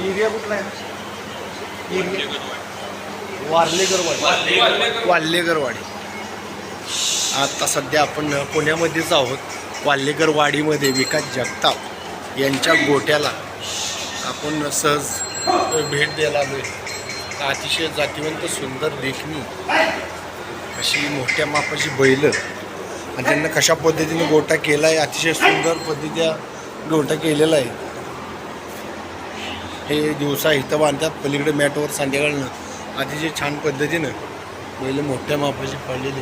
Area कुठला आहे? आता सध्या आपण पुण्यामध्येच आहोत. वाल्लेगरवाडीमध्ये विकास जगताप यांच्या गोट्याला आपण सहज भेट द्यायला आलो आहे अतिशय जातीवंत सुंदर देखणी अशी मोठ्या मापाची बैलं आणि त्यांना कशा पद्धतीने गोटा केला आहे अतिशय सुंदर पद्धतीचा गोटा केलेला आहे. हे दिवसा इथं बांधतात पलीकडे मॅटवर संध्याकाळनं. अतिशय छान पद्धतीनं. पहिले मोठ्या मापाचे पडलेली.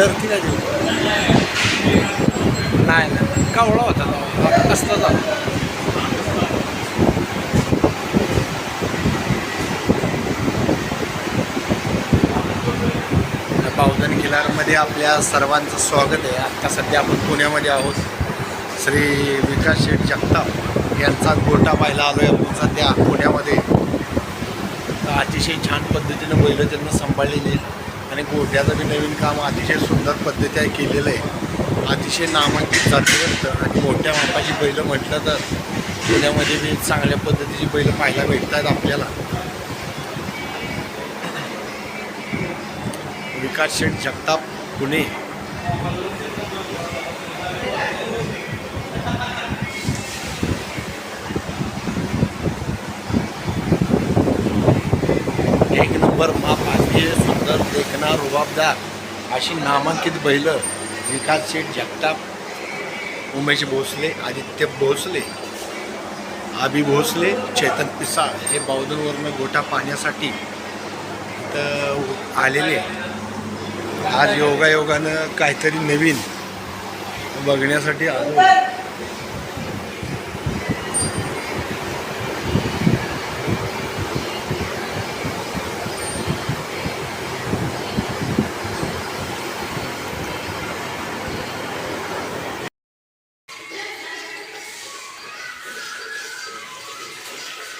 तर ती काय नाही नाही. कावळा होता. आता कसला झाला? पावधन किल्लारमध्ये आपल्या सर्वांचं स्वागत आहे. आत्ता सध्या आपण पुण्यामध्ये आहोत. श्री विकास शेठ जगताप यांचा गोटा पाहायला आलो आहे आपण सध्या पुण्यामध्ये. तर अतिशय छान पद्धतीनं बैलं त्यांना सांभाळलेली आहेत. आणि गोट्याचं बी नवीन काम अतिशय सुंदर पद्धतीने केलेलं आहे. अतिशय नामांकित जातीवंत आणि मोठ्या मापाची बैलं म्हटलं तर पुण्यामध्ये बी चांगल्या पद्धतीची बैलं पाहायला भेटतात आपल्याला. विकास शेठ जगताप पुणे. एक नंबर माप सुंदर देखणार रुबाबदार अशी नामांकित बैलं विकास शेठ जगताप उमेश भोसले आदित्य भोसले आबी भोसले चेतन पिसाळ हे बावधनवरनं गोटा पाहण्यासाठी तर आलेले आज योगायोगानं काहीतरी नवीन बघण्यासाठी आलो.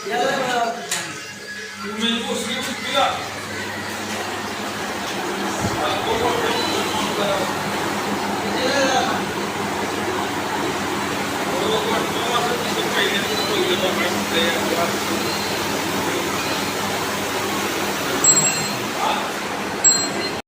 Ela é uma... O menino conseguiu cuidar.